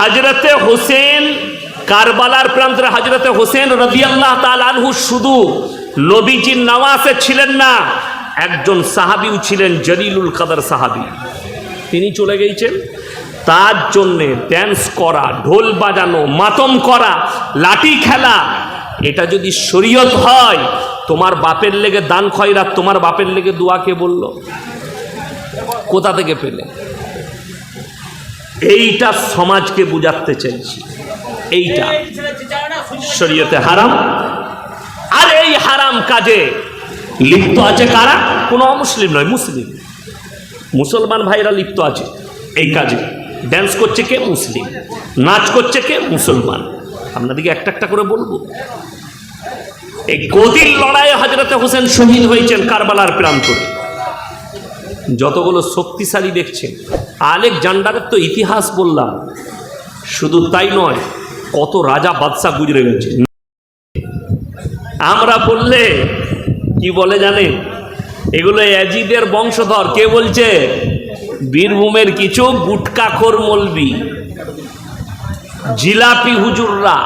হাজরতে হোসেন কারবালার প্রান্তরে হাজরতে হোসেন রদিয়াল্লাহ তাল শুধু নবীজির নওয়াসে ছিলেন না, একজন সাহাবিও ছিলেন জলিলুল কাদার সাহাবি। তিনি চলে গিয়েছেন তার জন্যে ড্যান্স করা, ঢোল বাজানো, মাতম করা, লাঠি খেলা, এটা যদি শরীয়ত হয়, তোমার বাপের লেগে দান খয়রাত, তোমার বাপের লেগে দোয়াকে বলল? কোথা থেকে পেলে? এইটা সমাজকে বুঝাতে চাইছি। এইটা শরীয়তে হারাম। আর এই হারাম কাজে লিপ্ত আছে কারা? কোনো অমুসলিম নয়, মুসলিম। মুসলমান ভাইরা লিপ্ত আছে এই কাজে। ড্যান্স করছে কে? মুসলিম। নাচ করছে কে? মুসলমান। আপনাদেরকে একটা একটা করে বলব। এই গদির লড়াইয়ে হজরতে হোসেন শহীদ হয়েছেন কারবালার প্রান্তরে। যতগুলো শক্তিশালী দেখছেন আলেক জান্ডারের তো ইতিহাস বললাম। শুধু তাই নয়, কত রাজা বাদশাহ গুজরে গেছে। আমরা বললে, কি বলে জানে এগুলো অ্যাজিদের বংশধর। কে বলছে? বীরভূমের কিছু গুটকাখোর মলবি। জিলাপি হুজুররা।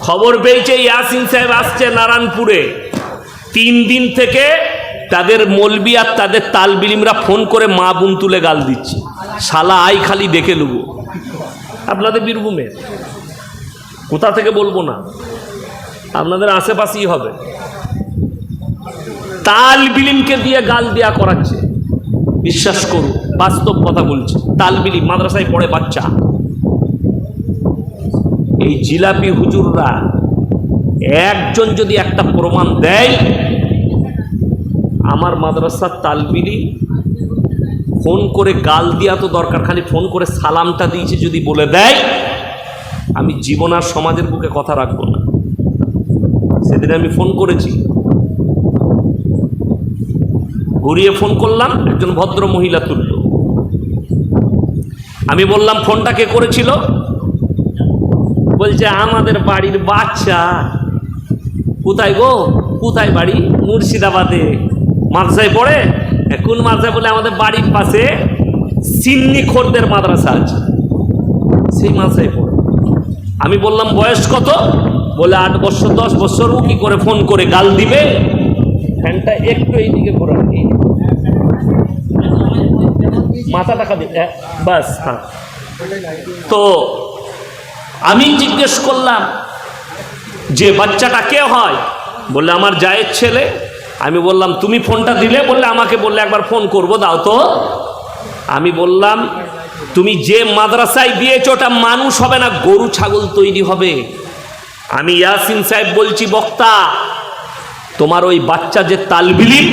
খবর পেয়েছে, ইয়াসিন সাহেব আসছে নারায়ণপুরে। তিন দিন থেকে তাদের মলবি আর তাদের তালবিলিমরা ফোন করে মা বোন তুলে গাল দিচ্ছে। শালা আই খালি দেখে লুবো। আপনাদের বীরভূমে? কোথা থেকে বলব না? আপনাদের আশেপাশেই হবে। তাল বিলিমকে দিয়ে গাল দেয়া করাচ্ছে। বিশ্বাস করুন, বাস্তব কথা বলছি। তাল বিলিম, মাদ্রাসায় পড়ে বাচ্চা। এই জিলাপি হুজুররা একজন যদি একটা প্রমাণ দেয় আমার মাদ্রাসার তালবিলি ফোন করে গাল দেওয়া তো দরকার, খালি ফোন করে সালামটা দিয়েছে যদি বলে দেয়, আমি জীবন আর সমাজের বুকে কথা রাখব না। সেদিন আমি ফোন করেছি। ঘুরিয়ে ফোন করলাম, একজন ভদ্র মহিলা তুলল। আমি বললাম, ফোনটা কে করেছিল? বলছে, আমাদের বাড়ির বাচ্চা। কোথায় গো? কোথায় বাড়ি? মুর্শিদাবাদে। মাদ্রাসায় পড়ে? "হ্যাঁ, কোন মাদ্রাসায় বলে আমাদের বাড়ির পাশে সিন্নি খোরদের মাদ্রাসা আছে? সেই মাদ্রাসায় পড়ে। আমি বললাম বয়স কত? বলে আট বছর দশ বছর ও কি করে ফোন করে গাল দিবে? ফ্যানটা একটু এইদিকে ঘোরান মাথা টাকা দিবে হ্যাঁ, বাস হ্যাঁ। তো আমি জিজ্ঞেস করলাম যে বাচ্চাটা কে হয়? বলে আমার জায়ের ছেলে। আমি বললাম, তুমি ফোনটা দিলে? বললে, আমাকে বললে একবার ফোন করব, দাও তো। আমি বললাম, তুমি যে মাদ্রাসায় দিয়েছ, ওটা মানুষ হবে না, গরু, ছাগল তৈরি হবে। আমি ইয়াসিন সাহেব বলছি, বক্তা, তোমার ওই বাচ্চা যে তালবিলিম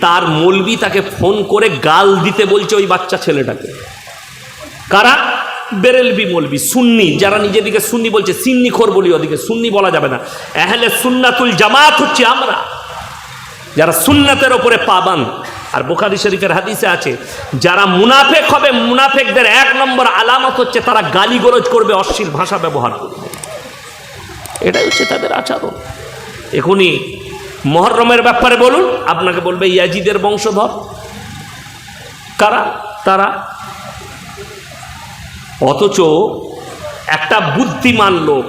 তার মলবি তাকে ফোন করে গাল দিতে বলছে ওই বাচ্চা ছেলেটাকে। কারা? বেরেলবি মলবি, সুন্নি, যারা নিজেদিকে সুন্নি বলছে, সিন্নি খোর বলি ওদিকে, সুন্নি বলা যাবে না। এহলে সুন্নাতুল জামাত হচ্ছে আমরা। যারা সুন্নাতের ওপরে পাবান আর বোখারি শরীফের হাদিসে আছে, যারা মুনাফেক হবে, মুনাফেকদের এক নম্বর আলামত হচ্ছে তারা গালিগরজ করবে, অশ্লীল ভাষা ব্যবহার করবে। এটাই হচ্ছে তাদের আচরণ। এখনই মহরমের ব্যাপারে বলুন, আপনাকে বলবে ইয়াজিদের বংশধর। কারা? তারা। অথচ একটা বুদ্ধিমান লোক,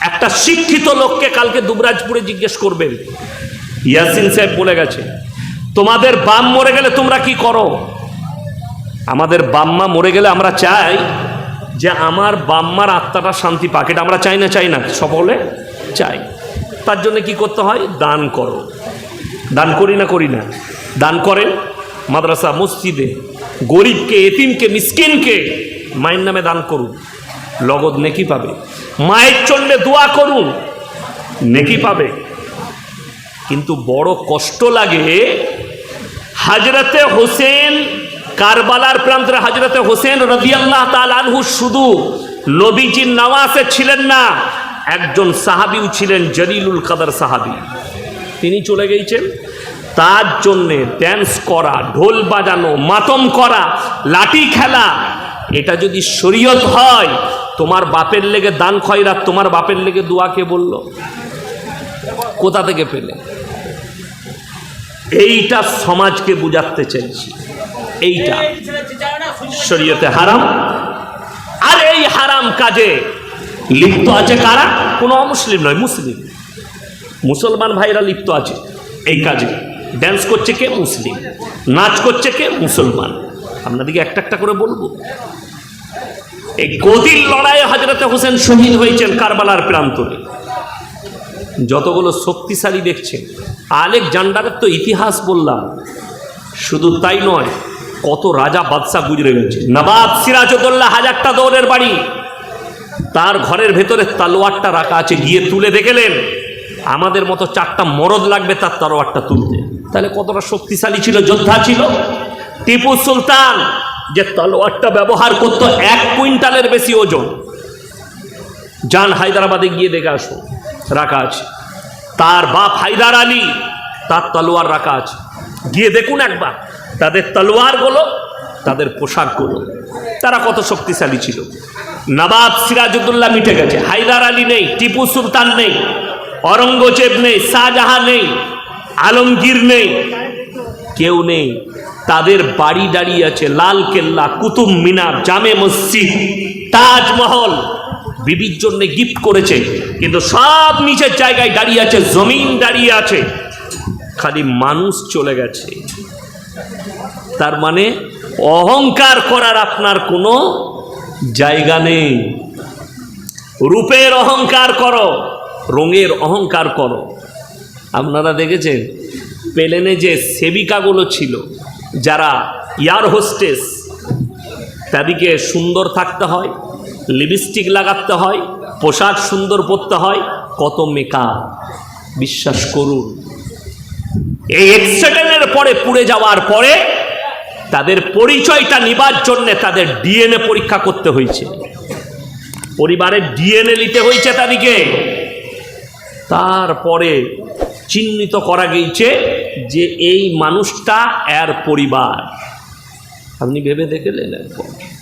একটা শিক্ষিত লোককে কালকে দুবরাজপুরে জিজ্ঞেস করবেন ইয়াসিন সাহেব বলে গেছে, তোমাদের বাম মরে গেলে তোমরা কি করো? আমাদের বাম্মা মরে গেলে আমরা চাই যে আমার বাম্মার আত্মাটা শান্তি পাক। এটা আমরা চাই না চাই না, সকলে চাই। তার জন্য কি করতে হয়? দান করো। দান করি না করি না? দান করেন মাদ্রাসা, মসজিদে, গরিবকে, এতিমকে, মিসকিনকে, মায়ের নামে দান করুন। লগদ নেকি পাবে। মায়ের জন্য দোয়া করুন। নেকি পাবে। কিন্তু বড় কষ্ট লাগে হাজরতে হোসেন কারবালার প্রান্তরে হাজরতে হোসেন রদিয়াল্লাহ তাল আনহু শুধু নবীজির নওয়াসে ছিলেন না, একজন সাহাবিও ছিলেন জলিলুল কাদার সাহাবি। তিনি চলে গিয়েছেন তার জন্যে ড্যান্স করা, ঢোল বাজানো, মাতম করা, লাঠি খেলা, এটা যদি শরীয়ত হয়, তোমার বাপের লেগে দান খয়রাত, তোমার বাপের লেগে দোয়াকে বলল? কোথা থেকে পেলে? এইটা সমাজকে বুঝাতে চাইছি। এইটা শরীয়তে হারাম। আর এই হারাম কাজে লিপ্ত আছে কারা? কোনো অমুসলিম নয়, মুসলিম। মুসলমান ভাইরা লিপ্ত আছে এই কাজে। ড্যান্স করছে কে? মুসলিম। নাচ করছে কে? মুসলমান। আপনাদেরকে একটা একটা করে বলব। এই গদির লড়াইয়ে হজরতে হোসেন শহীদ হয়েছেন কারবালার প্রান্তরে। যতগুলো শক্তিশালী দেখছেন, আলেক জান্ডারের তো ইতিহাস বললাম। শুধু তাই নয়, কত রাজা বাদশাহ গুজরে গেছে নবাব সিরাজউদ্দৌল্লা হাজারটা দৌড়ের বাড়ি। তার ঘরের ভেতরে তালোয়ারটা রাখা আছে, গিয়ে তুলে দেখলেন আমাদের মতো চারটা মরদ লাগবে তার তলোয়ারটা তুলতে। তাহলে কতটা শক্তিশালী ছিল, যোদ্ধা ছিল? টিপু সুলতান, যে তলোয়ারটা ব্যবহার করত এক কুইন্টালের বেশি ওজন। যান হায়দ্রাবাদে গিয়ে দেখে আসুন। রাখা আছে। তার বাপ হায়দার আলী, তার তলোয়ার রাখা আছে। গিয়ে দেখুন একবার, তাদের তলোয়ারগুলো, তাদের পোশাকগুলো। তারা কত শক্তিশালী ছিল। নবাব সিরাজউদ্দৌল্লা মিটে গেছে। হায়দার আলী নেই, টিপু সুলতান নেই অরঙ্গজেব নেই, শাহজাহান নেই, আলমগীর নেই, কেউ নেই। তাদের বাড়ি দাঁড়িয়ে আছে লাল কেল্লা, কুতুব মিনার, জামে মসজিদ, তাজমহল। বিবির জন্য গিফট করেছে, কিন্তু সব নিচের জায়গায় দাঁড়িয়ে আছে, জমিন দাঁড়িয়ে আছে। খালি মানুষ চলে গেছে। তার মানে অহংকার করার আপনার কোনো জায়গা নেই। রূপের অহংকার করো, রঙের অহংকার করো। আপনারা দেখেছেন, প্লেনে যে সেবিকাগুলো ছিল, যারা এয়ার হোস্টেস, তাদেরকে সুন্দর থাকতে হয়। লিপস্টিক লাগাতে হয়, পোশাক সুন্দর পরতে হয়, কত মেকআপ? বিশ্বাস করুন। এই এক্সিডেন্টের পরে পুড়ে যাওয়ার পরে তাদের পরিচয়টা নিবার জন্যে তাদের ডিএনএ পরীক্ষা করতে হয়েছে। পরিবারের ডিএনএ নিতে হয়েছে তাদেরকে। তারপরে চিহ্নিত করা গিয়েছে যে এই মানুষটা এর পরিবার। আপনি ভেবে দেখলেন একবার।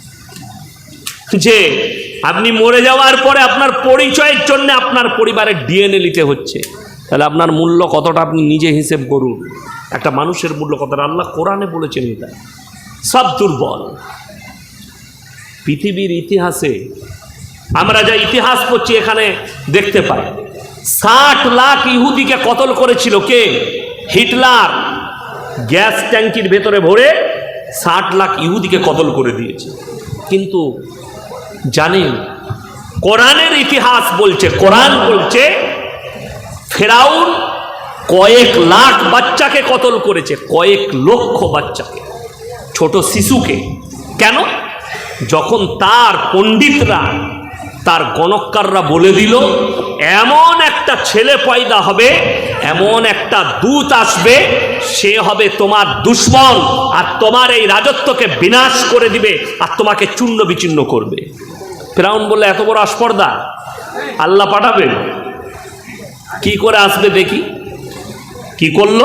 যে আপনি মরে যাওয়ার পরে আপনার পরিচয়ের জন্য আপনার পরিবারের ডিএনএ নিতে হচ্ছে। তাহলে আপনার মূল্য কতটা আপনি নিজে হিসেব করুন। একটা মানুষের মূল্য কতটা, আল্লাহ কোরআনে বলেছেন এটা। সব দুর্বল। পৃথিবীর ইতিহাসে আমরা যা ইতিহাস পড়ছি এখানে দেখতে পাই। ষাট লাখ ইহুদিকে কতল করেছিল কে? হিটলার। গ্যাস ট্যাঙ্কির ভেতরে ভরে ষাট লাখ ইহুদিকে কতল করে দিয়েছে। কিন্তু জানেন কোরআনের ইতিহাস বলছে, কোরআন বলছে, ফেরাউন কয়েক লাখ বাচ্চাকে কতল করেছে? কয়েক লক্ষ বাচ্চাকে, ছোট শিশুকে। কেন? যখন তার পণ্ডিতরা, তার গণকাররা বলে দিল, এমন একটা ছেলে পয়দা হবে, এমন একটা দূত আসবে, সে হবে তোমার দুশ্মন, আর তোমার এই রাজত্বকে বিনাশ করে দিবে, আর তোমাকে চূর্ণ বিচূর্ণ করবে। ফেরাউন বললে, এত বড় আস্পর্দা আল্লাহ পাঠাবেন। কি করে আসবে দেখি? কি করল?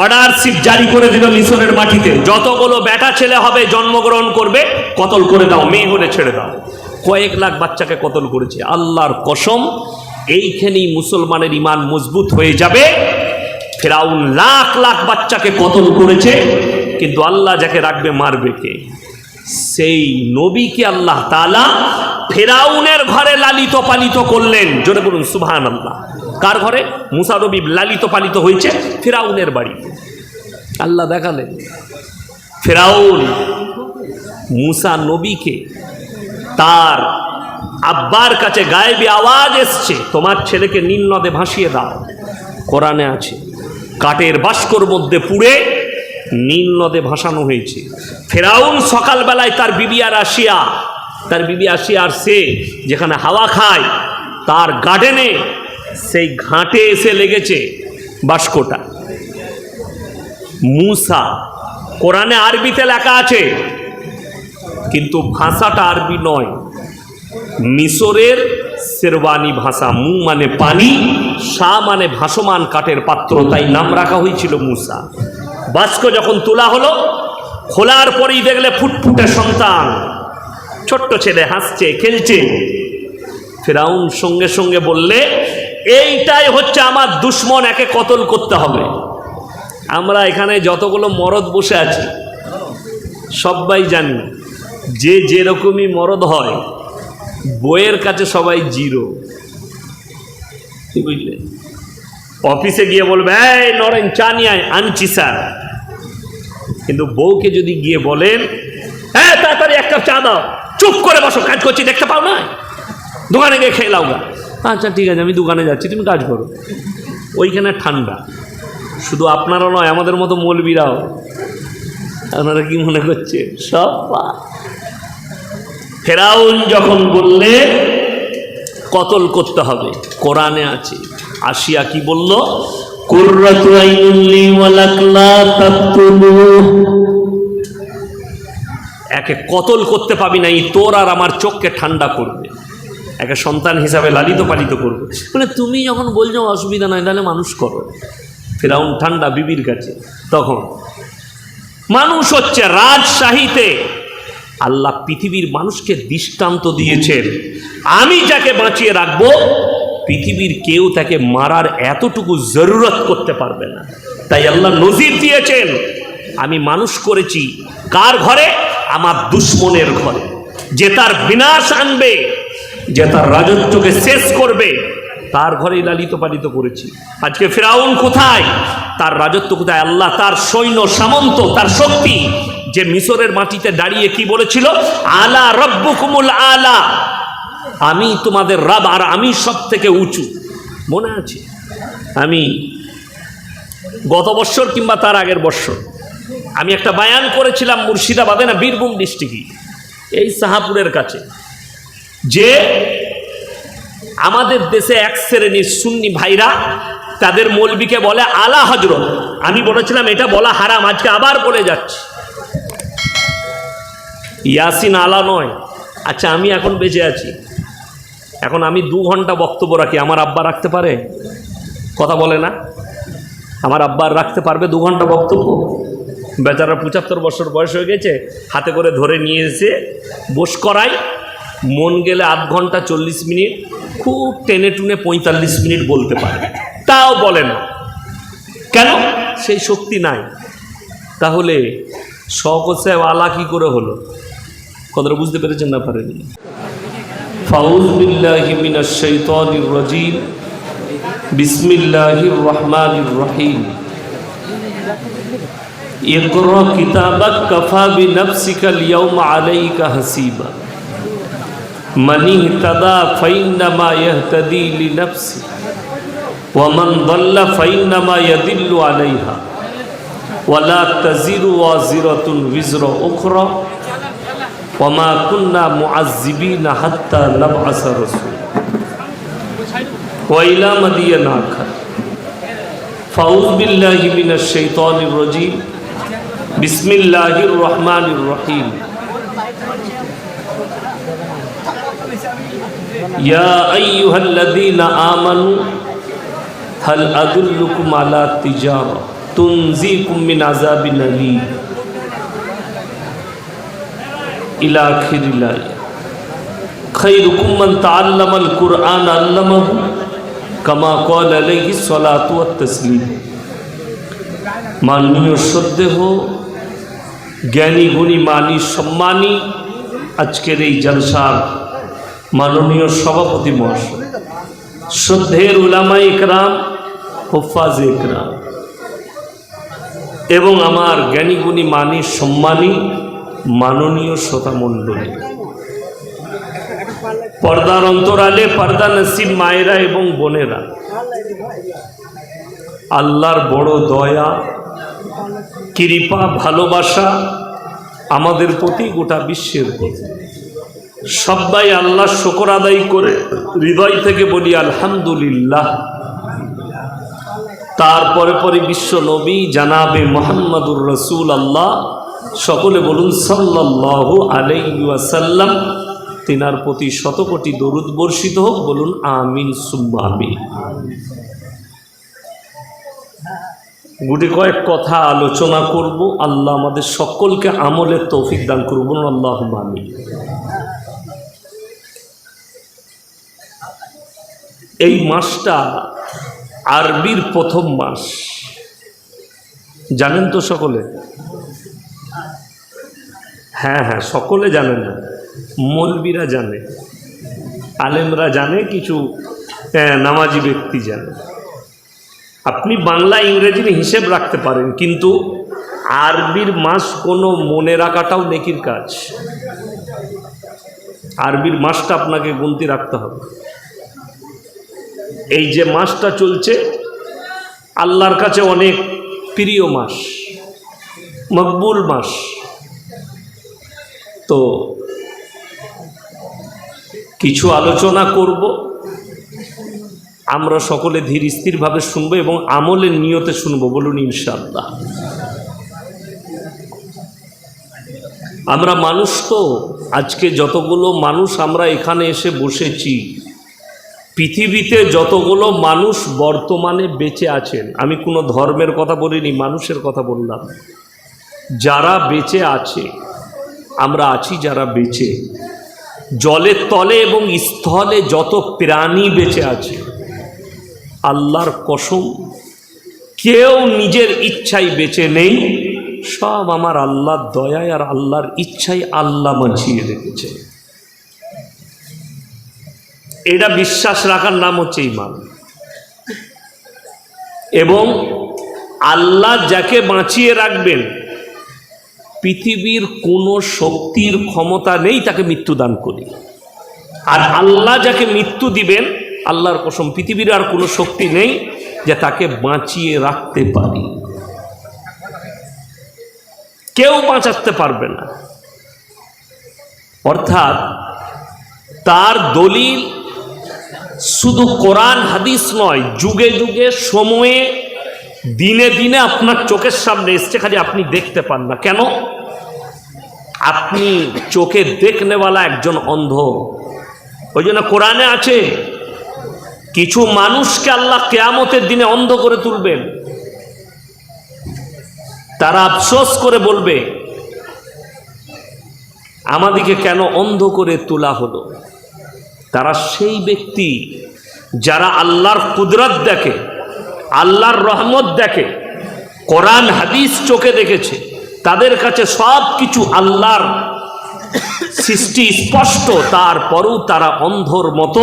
অর্ডারশিপ জারি করে দিল মিশরের মাটিতে। যতগুলো বেটা ছেলে হবে, জন্মগ্রহণ করবে, কতল করে দাও, মেয়ে হলে ছেড়ে দাও। কয়েক লাখ বাচ্চাকে কতল করেছে। আল্লাহর কসম, এইখানেই মুসলমানের ইমান মজবুত হয়ে যাবে। ফেরাউন লাখ লাখ বাচ্চাকে কতল করেছে, কিন্তু আল্লাহ যাকে রাখবে, মারবে কে? সেই নবীকে আল্লাহ তালা ফেরাউনের ঘরে লালিত পালিত করলেন। জোরে বলুন সুবহান আল্লাহ কার ঘরে? মুসা নবী লালিত পালিত হয়েছে ফেরাউনের বাড়ি। আল্লাহ দেখালেন। ফেরাউন মুসা নবীকে তার আব্বার কাছে গায়েবী আওয়াজ এসছে, তোমার ছেলেকে নীল নদে ভাসিয়ে দাও। কোরআনে আছে, কাঠের বাস্কর মধ্যে পুড়ে নীল নদে ভাসানো হয়েছে। ফেরাউন সকালবেলায় তার বিবি আর আসিয়া, তার বিবি আসিয়া আর সে যেখানে হাওয়া খায়, তার গার্ডেনে সেই ঘাটে এসে লেগেছে বাস্কটা। মুসা, কোরআনে আরবিতে লেখা আছে, কিন্তু ভাষাটা আরবি নয়। মিশরের শেরওয়ানি ভাষা, মু মানে পানি, সা মানে ভাসমান কাঠের পাত্র, তাই নাম রাখা হয়েছিল মুসা। বাস্ক যখন তোলা হলো, খোলার পরেই দেখলে ফুটফুটে সন্তান। ছোট্ট ছেলে হাসছে, খেলছে। ফেরাউন সঙ্গে সঙ্গে বললে, এইটাই হচ্ছে আমার দুশ্মন, একে কতল করতে হবে। আমরা এখানে যতগুলো মরদ বসে আছি, সবাই জানি যে যেরকমই মরদ হয়, বইয়ের কাছে সবাই জিরো। কি বুঝলে? অফিসে গিয়ে বলবে, এই নরেন, চা নিয়ে আয়, আনছি স্যার। কিন্তু বউকে যদি গিয়ে বলেন হ্যাঁ তাড়াতাড়ি এক কাপ চা দাও, চুপ করে বসো, কাজ করছি, দেখতে পাও না? দোকানে গিয়ে খেয়ে লাও আচ্ছা ঠিক আছে, আমি দোকানে যাচ্ছি, তুমি কাজ করো। ওইখানে ঠান্ডা। শুধু আপনারা নয়, আমাদের মতো মৌলবীরাও। আপনারা কি মনে করছে সব। ফেরাউন যখন বললে, কতল করতে হবে? কোরআনে আছে। আসিয়া কি বলল। একে কতল করতে পাবি না তোর আর আমার চোখকে ঠান্ডা করবে। একে সন্তান হিসাবে লালিত পালিত করবে। মানে তুমি যখন বলছো অসুবিধা নাই, তাহলে মানুষ করো। ফেরাউন ঠান্ডা বিবির কাছে। তখন, মানুষ হচ্ছে রাজশাহীতে। আল্লাহ পৃথিবীর মানুষকে দৃষ্টান্ত দিয়েছেন। আমি যাকে বাঁচিয়ে রাখব পৃথিবীর কেউ তাকে মারার এতটুকু জরুরত করতে পারবে না। তাই আল্লাহ নজির দিয়েছেন, আমি মানুষ করেছি কার ঘরে? আমার দুশ্মনের ঘরে। যে তার বিনাশ আনবে, যে তার রাজত্বকে শেষ করবে, তার ঘরেই লালিত পালিত করেছি। আজকে ফেরাউন কোথায়? তার রাজত্ব কোথায়? আল্লাহ তার সৈন্য সামন্ত, তার শক্তি যে মিশরের মাটিতে দাঁড়িয়ে কি বলেছিল? আলা রব্বুকুমুল আলা। আমি তোমাদের রাব আর আমি সব থেকে উঁচু। মনে আছে? আমি গত বৎসর কিংবা তার আগের বৎসর আমি একটা বায়ান করেছিলাম মুর্শিদাবাদে না বীরভূম ডিস্ট্রিক্টই এই সাহাপুরের কাছে। যে আমাদের দেশে এক শ্রেণির সুন্নি ভাইরা তাদের মৌলবিকে বলে, আলা হজরত। আমি বলেছিলাম, এটা বলা হারাম, আজকে আবার বলে যাচ্ছি। ইয়াসিন আলা নয়। আচ্ছা আমি এখন বেঁচে আছি। এখন আমি দু ঘণ্টা বক্তব্য রাখি। আমার আব্বা রাখতে পারে? কথা বলে না। আমার আব্বার রাখতে পারবে দু ঘণ্টা বক্তব্য? বেচারা পঁচাত্তর বছর বয়স হয়ে গেছে, হাতে করে ধরে নিয়ে এসে বস করাই। মন গেলে আধ ঘণ্টা চল্লিশ মিনিট, খুব টেনে টুনে পঁয়তাল্লিশ মিনিট বলতে পারে। তাও বলে না। কেন? সেই শক্তি নাই। তাহলে সাহেব আলা কী করে হলো? কথাটা বুঝতে পেরেছেন না পারেনি ফাউজ বিল্লাহি মিনাশ শাইতানির রাজিম বিসমিল্লাহির রহমানির রহিম اقرأ كتابك كفى بنفسك اليوم عليك حسيبا من اهتدى فإنما يهتدي لنفسه ومن ضل فإنما يدل عليها ولا تزر وازرة وزر أخرى وما كنا معذبين حتى نبعث رسول وإلى مدين آخر. فأعوذ بالله من الشيطان الرجيم. بسم الله الرحمن الرحيم. يا أيها الذين آمنوا هل أدلكم على التجارة تنزيكم من عذاب أليم؟ إلى آخر الآية خيركم من تعلم القرآن علمه كما قال عليه الصلاة والتسليم মাননীয় শ্রদ্ধেহ জ্ঞানী গুণী মানি সম্মানী আজকের এই জলসার মাননীয় সভাপতি মহাশয় শ্রদ্ধের উলামাই ইকরাম হোফাজ ইকরাম এবং আমার জ্ঞানী গুণী মানি সম্মানী মাননীয় শ্রোতা মণ্ডলী পর্দার অন্তরালে পর্দা নসিব মায়েরা এবং বোনেরা। আল্লাহর বড় দয়া, কৃপা, ভালোবাসা আমাদের প্রতি গোটা বিশ্বের প্রতি। সবাই আল্লাহ শকর আদায় করে হৃদয় থেকে বলি আলহামদুলিল্লাহ। তারপরে পরে বিশ্ব নবী জানাবে মোহাম্মদুর রসুল আল্লাহ সকলে বলুন সাল্লাহ আলাইসাল্লাম তিনার প্রতি শতকোটি দরুদ বর্ষিত হোক, বলুন, আমিন, সুম্মা আমিন। গুটি কয়েক কথা আলোচনা করব। আল্লাহ আমাদের সকলকে আমলের তৌফিক দান করব আল্লাহ আমিন। এই মাসটা আরবির প্রথম মাস। জানেন তো সকলে? হ্যাঁ হ্যাঁ সকলে জানেন না। মৌলবীরা জানে, আলেমরা জানে, কিছু নামাজি ব্যক্তি জানে। আপনি বাংলা ইংরেজির হিসেব রাখতে পারেন, কিন্তু আরবির মাস কোনো মনে রাখাটাও নেকির কাজ। আরবির মাসটা আপনাকে গুনতি রাখতে হবে। এই যে মাসটা চলছে, আল্লাহর কাছে অনেক প্রিয় মাস, মকবুল মাস। তো কিছু আলোচনা করব। আমরা সকলে ধীর স্থিরভাবে শুনব এবং আমলের নিয়তে শুনব, বলুন ইনশাআল্লাহ। আমরা মানুষ তো, আজকে যতগুলো মানুষ আমরা এখানে এসে বসেছি, পৃথিবীতে যতগুলো মানুষ বর্তমানে বেঁচে আছেন, আমি কোনো ধর্মের কথা বলিনি, মানুষের কথা বললাম, যারা বেঁচে আছে আমরা আছি যারা বেঁচে। জলের তলে এবং স্থলে যত প্রাণী বেঁচে আছে, আল্লাহর কসম, কেউ নিজের ইচ্ছাই বেঁচে নেই, সব আমার আল্লাহর দয়ায় আর আল্লাহর ইচ্ছাই আল্লাহ বাঁচিয়ে রেখেছে। এটা বিশ্বাস রাখার নাম হচ্ছে ইমান এবং আল্লাহ যাকে বাঁচিয়ে রাখবেন পৃথিবীর কোনো শক্তির ক্ষমতা নেই তাকে মৃত্যু দান করি। আর আল্লাহ যাকে মৃত্যু দিবেন, আল্লাহর কসম পৃথিবীর আর কোনো শক্তি নেই যে তাকে বাঁচিয়ে রাখতে পারি। কেউ বাঁচাতে পারবে না। অর্থাৎ তার দলিল শুধু কোরআন, হাদিস নয়, যুগে যুগে, সময়ে দিনে দিনে আপনার চোখের সামনে এসছে, খালি আপনি দেখতে পান না। কেন? আপনি চোখে দেখনেওয়ালা একজন অন্ধ। ওই জন্য কোরআনে আছে, কিছু মানুষকে আল্লাহ কেয়ামতের দিনে অন্ধ করে তুলবেন। তারা আফসোস করে বলবে, আমাদিকে কেন অন্ধ করে তোলা হলো? তারা সেই ব্যক্তি যারা আল্লাহর কুদরত দেখে আল্লাহর রহমত দেখে, কোরআন, হাদিস চোখে দেখেছে, তাদের কাছে সব কিছু আল্লাহর সৃষ্টি স্পষ্ট, তারপরও তারা অন্ধর মতো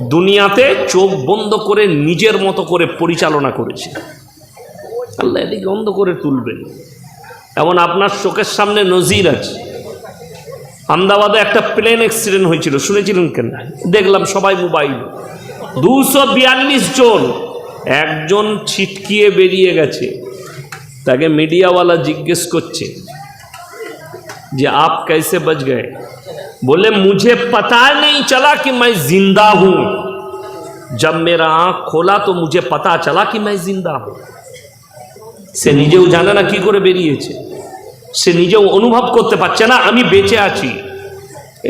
দুনিয়াতে চোখ বন্ধ করে নিজের মতো করে পরিচালনা করেছে। আল্লাহ এদিকে অন্ধ করে তুলবেন। এমন আপনার চোখের সামনে নজির আছে। আহমেদাবাদে একটা প্লেন অ্যাক্সিডেন্ট হয়েছিল, শুনেছিলেন কেন? দেখলাম সবাই মোবাইল দুশো বিয়াল্লিশ জন একজন ছিটকিয়ে বেরিয়ে গেছে তাকে মিডিয়াওয়ালা জিজ্ঞেস করছে যে আপ कैसे बच गए बोले मुझे पता नहीं चला कि मैं जिंदा हूं जब मेरा आंख खोला तो मुझे पता चला कि मैं जिंदा हूं সে নিজেও জানে না কি করে বেরিয়েছে সে নিজেও অনুভব করতে পারছে না আমি বেঁচে আছি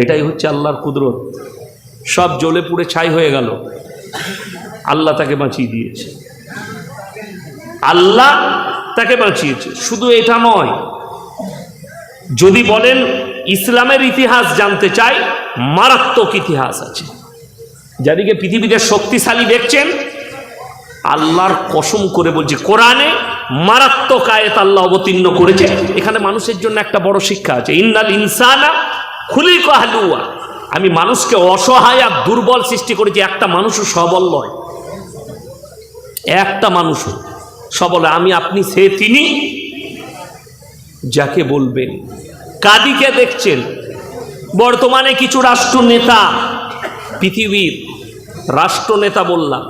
এটাই হচ্ছে আল্লাহর কুদরত সব জ্বলে পুড়ে ছাই হয়ে গেল আল্লাহ তাকে বাঁচিয়ে দিয়েছে। আল্লাহ তাকে বাঁচিয়েছে। শুধু এটা নয়, যদি বলেন ইসলামের ইতিহাস জানতে চাই, মারাত্মক ইতিহাস আছে। যাদিকে পৃথিবীতে শক্তিশালী দেখছেন, আল্লাহর কসম করে বলছে, কোরআনে মারাত্মক আয়াত আল্লাহ অবতীর্ণ করেছে। এখানে মানুষের জন্য একটা বড় শিক্ষা আছে, ইন্নাল ইনসানা খুলি কাহালুয়া আমি মানুষকে অসহায় আর দুর্বল সৃষ্টি করেছি, একটা মানুষও সবল নয়। একটা মানুষও সবল আমি আপনি সে তিনি যাকে বলবেন। কাদিকে দেখছেন, বর্তমানে কিছু রাষ্ট্রনেতা, পৃথিবীর রাষ্ট্রনেতা বললাম,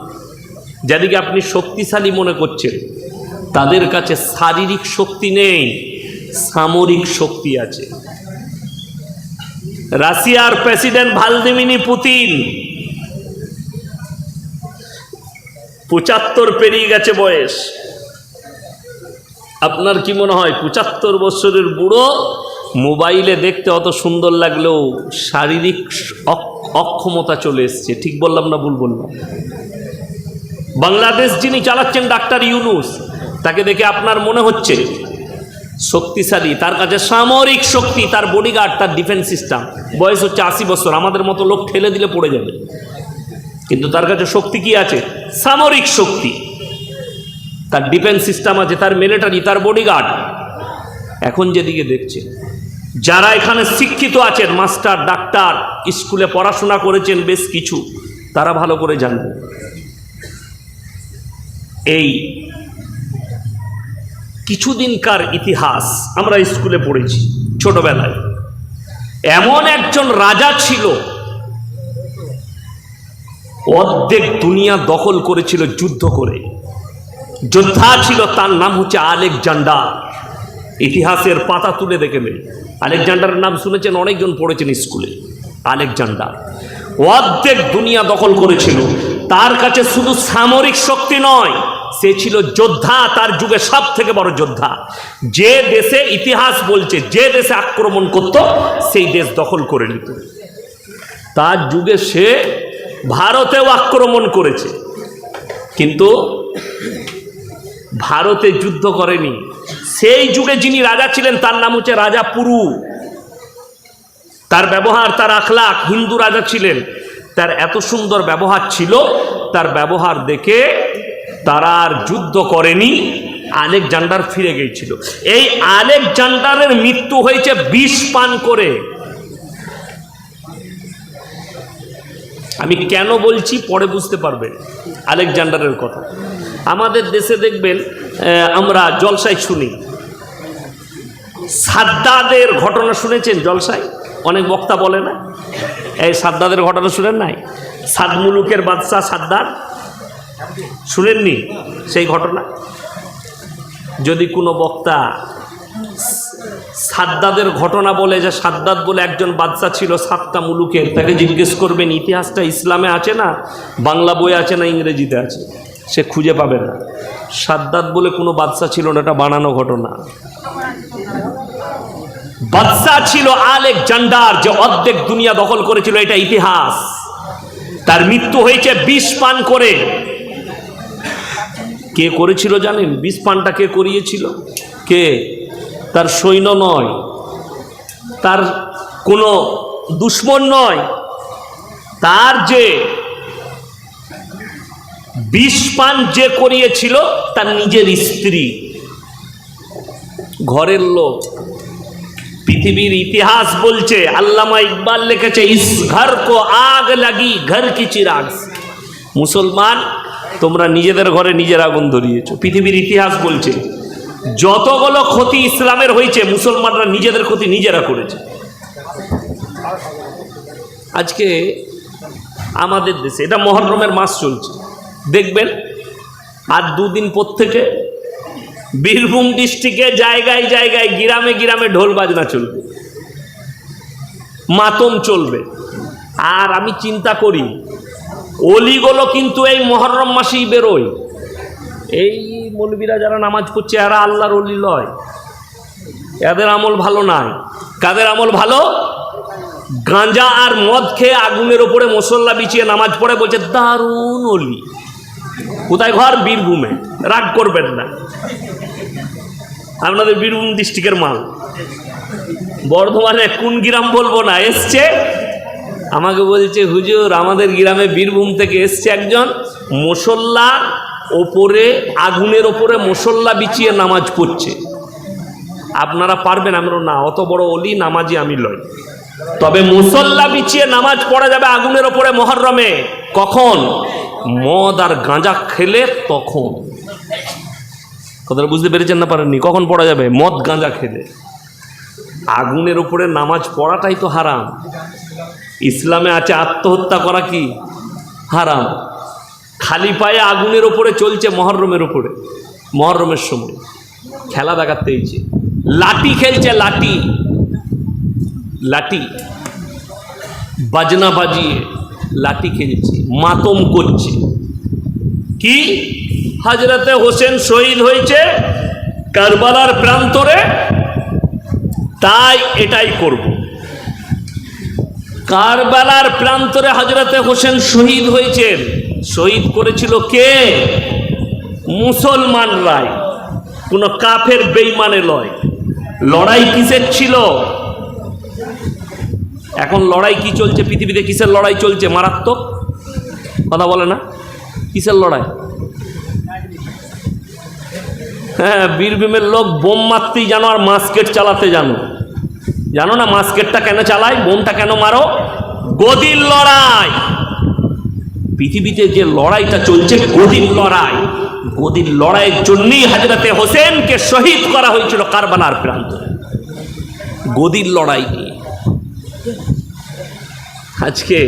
যাদিকে আপনি শক্তিশালী মনে করছেন, তাদের কাছে শারীরিক শক্তি নেই, সামরিক শক্তি আছে। রাশিয়ার প্রেসিডেন্ট ভালদিমিনি পুতিন পঁচাত্তর পেরিয়ে গেছে বয়স। আপনার কি মনে হয়, পঁচাত্তর বছরের বুড়ো মোবাইলে দেখতে অত সুন্দর লাগলেও শারীরিক অক- অক্ষমতা চলে এসছে? ঠিক বললাম না, ভুল বললাম? বাংলাদেশ যিনি চালাচ্ছেন ডাক্তার ইউনুস, তাকে দেখে আপনার মনে হচ্ছে শক্তিশালী, তার কাছে সামরিক শক্তি, তার বডিগার্ড তার ডিফেন্স সিস্টেম বয়স হচ্ছে আশি বছর, আমাদের মতো লোক ঠেলে দিলে পড়ে যাবে। কিন্তু তার কাছে শক্তি কি আছে? সামরিক শক্তি। তার ডিফেন্স সিস্টেম আছে, তার মিলিটারি তার বডিগার্ড এখন যেদিকে দেখছে, যারা এখানে শিক্ষিত আছেন মাস্টার ডাক্তার স্কুলে পড়াশোনা করেছেন বেশ কিছু, তারা ভালো করে জানবে। এই কিছুদিনকার ইতিহাস আমরা স্কুলে পড়েছি, ছোটবেলায়। এমন একজন রাজা ছিল অর্ধেক দুনিয়া দখল করেছিল যুদ্ধ করে। যোদ্ধা ছিল, তার নাম হচ্ছে আলেকজান্ডার। ইতিহাসের পাতা তুলে দেখে দেখেবেন আলেকজান্ডারের নাম শুনেছেন অনেকজন পড়েছেন স্কুলে। আলেকজান্ডার। অর্ধেক দুনিয়া দখল করেছিল। তার কাছে শুধু সামরিক শক্তি নয়, সে ছিল যোদ্ধা, তার যুগে সব থেকে বড় যোদ্ধা। যে দেশে ইতিহাস বলছে, যে দেশে আক্রমণ করত, সেই দেশ দখল করে নিত। তার যুগে সে ভারতেও আক্রমণ করেছে। কিন্তু ভারতে যুদ্ধ করেনি। সেই যুগে যিনি রাজা ছিলেন, তার নাম হচ্ছে রাজা পুরু। তার ব্যবহার, তার আখলাখ, হিন্দু রাজা ছিলেন। তার এত সুন্দর ব্যবহার ছিল, তার ব্যবহার দেখে তারা আর যুদ্ধ করেনি, আলেকজান্ডার ফিরে গিয়েছিল। এই আলেকজান্ডারের মৃত্যু হয়েছে বিষ পান করে। আমি কেন বলছি পরে বুঝতে পারবেন। আলেকজান্ডারের কথা। আমাদের দেশে দেখবেন আমরা জলসায় শুনি। সাদ্দাদের ঘটনা শুনেছেন জলসায়? অনেক বক্তা বলে না? এই সাদ্দাদের ঘটনা শুনেন নাই? সাদ মুলুকের বাদশাহ সাদ্দার? শুনেননি সেই ঘটনা? যদি কোনো বক্তা সাদ্দাদের ঘটনা বলে যে সাদ্দাদ বলে একজন বাদশা ছিল সাতটা মুলুকের। তাকে জিজ্ঞেস করবেন, ইতিহাসটা ইসলামে আছে না? বাংলা বই আছে না ইংরেজিতে আছে? সে খুঁজে পাবে না। সাদ্দাদ বলে কোনো বাদশা ছিল না, এটা বানানো ঘটনা। বাদশাহ ছিল আলেকজান্ডার, যে অর্ধেক দুনিয়া দখল করেছিল, এটা ইতিহাস। তার মৃত্যু হয়েছে বিষ পান করে। কে করেছিল জানেন? বিষ পানটা কে করিয়েছিল? কে? তার সৈন্য নয়, তার কোনো দুশ্মন নয়, তার যে বিষ পান যে করিয়েছিল, তার নিজের স্ত্রী। ঘরের লোক, পৃথিবীর ইতিহাস বলছে, আল্লামা ইকবাল লিখেছে, ইস ঘর কো আগ লাগি, ঘর কি চিরাগ। মুসলমান, তোমরা নিজেদের ঘরে নিজের আগুন ধরিয়েছো। পৃথিবীর ইতিহাস বলছে যতগুলো ক্ষতি ইসলামের হয়েছে, মুসলমানরা নিজেদের ক্ষতি নিজেরা করেছে। আজকে আমাদের দেশে, এটা মহরমের মাস চলছে। দেখবেন আর দুদিন পর থেকে বীরভূম ডিস্ট্রিক্টে জায়গায় জায়গায়, গ্রামে গ্রামে ঢোল বাজনা চলবে। মাতম চলবে। আর আমি চিন্তা করি, অলিগুলো কিন্তু এই মহরম মাসেই বেরোয়। এই মৌলবীরা যারা নামাজ পড়ছে, এরা আল্লাহর অলি লয়। এদের আমল ভালো নাই। কাদের আমল ভালো? গাঁজা আর মদ খেয়ে আগুনের ওপরে মশল্লা বিছিয়ে নামাজ পড়ে বলছে, দারুণ অলি। কোথায় ঘর? বীরভূমে। রাগ করবেন না। আপনাদের বীরভূম ডিস্ট্রিক্টের মাল। বর্ধমানে কোন গ্রাম বলব না, এসছে। আমাকে বলছে, হুজুর, আমাদের গ্রামে বীরভূম থেকে এসছে একজন মুসল্লা ওপরে, আগুনের ওপরে মুসল্লা বিছিয়ে নামাজ পড়ছে। আপনারা পারবেন আমরা না, অত বড় অলি নামাজি আমি লই তবে মুসল্লা বিছিয়ে নামাজ পড়া যাবে আগুনের ওপরে মহরমে। কখন? মদ আর গাঁজা খেলে তখন। কথাটা বুঝতে পেরেছেন না পারেননি? কখন পড়া যাবে? মদ, গাঁজা খেলে। আগুনের উপরে নামাজ পড়াটাই তো হারাম। ইসলামে আছে আত্মহত্যা করা কি? হারাম। খালি পায়ে আগুনের ওপরে চলছে মহরমের ওপরে, মহরমের সময়। খেলা দেখাতে হয়েছে লাঠি খেলছে লাঠি। লাঠি। বাজনা বাজিয়ে লাঠি খেলছে, মাতম করছে। কি? হাজরাতে হোসেন শহীদ হয়েছে কারবালার প্রান্তরে। তাই এটাই করব। কারবালার প্রান্তরে হাজরাতে হোসেন শহীদ হয়েছেন। শহীদ করেছিল কে? মুসলমানরাই কোনো কাফের বেইমানে লয়। লড়াই কিসের ছিল? এখন লড়াই কি চলছে? পৃথিবীতে কিসের লড়াই চলছে? মারাত্মক। কথা বলে না? কিসের লড়াই? হ্যাঁ বীরভূমের লোক বোম মারতেই জানো আর মাস্কেট চালাতে জানো। জানো না মাস্কেটটা কেন চালায়? বোমটা কেন মারো? গদির লড়াই। পৃথিবীতে যে লড়াইটা চলছে, গদির লড়াই। গদির লড়াইয়ের জন্যই হাজরতে হোসেনকে শহীদ করা হয়েছিল কারবানার প্রান্ত গদির লড়াই নিয়ে। আজকে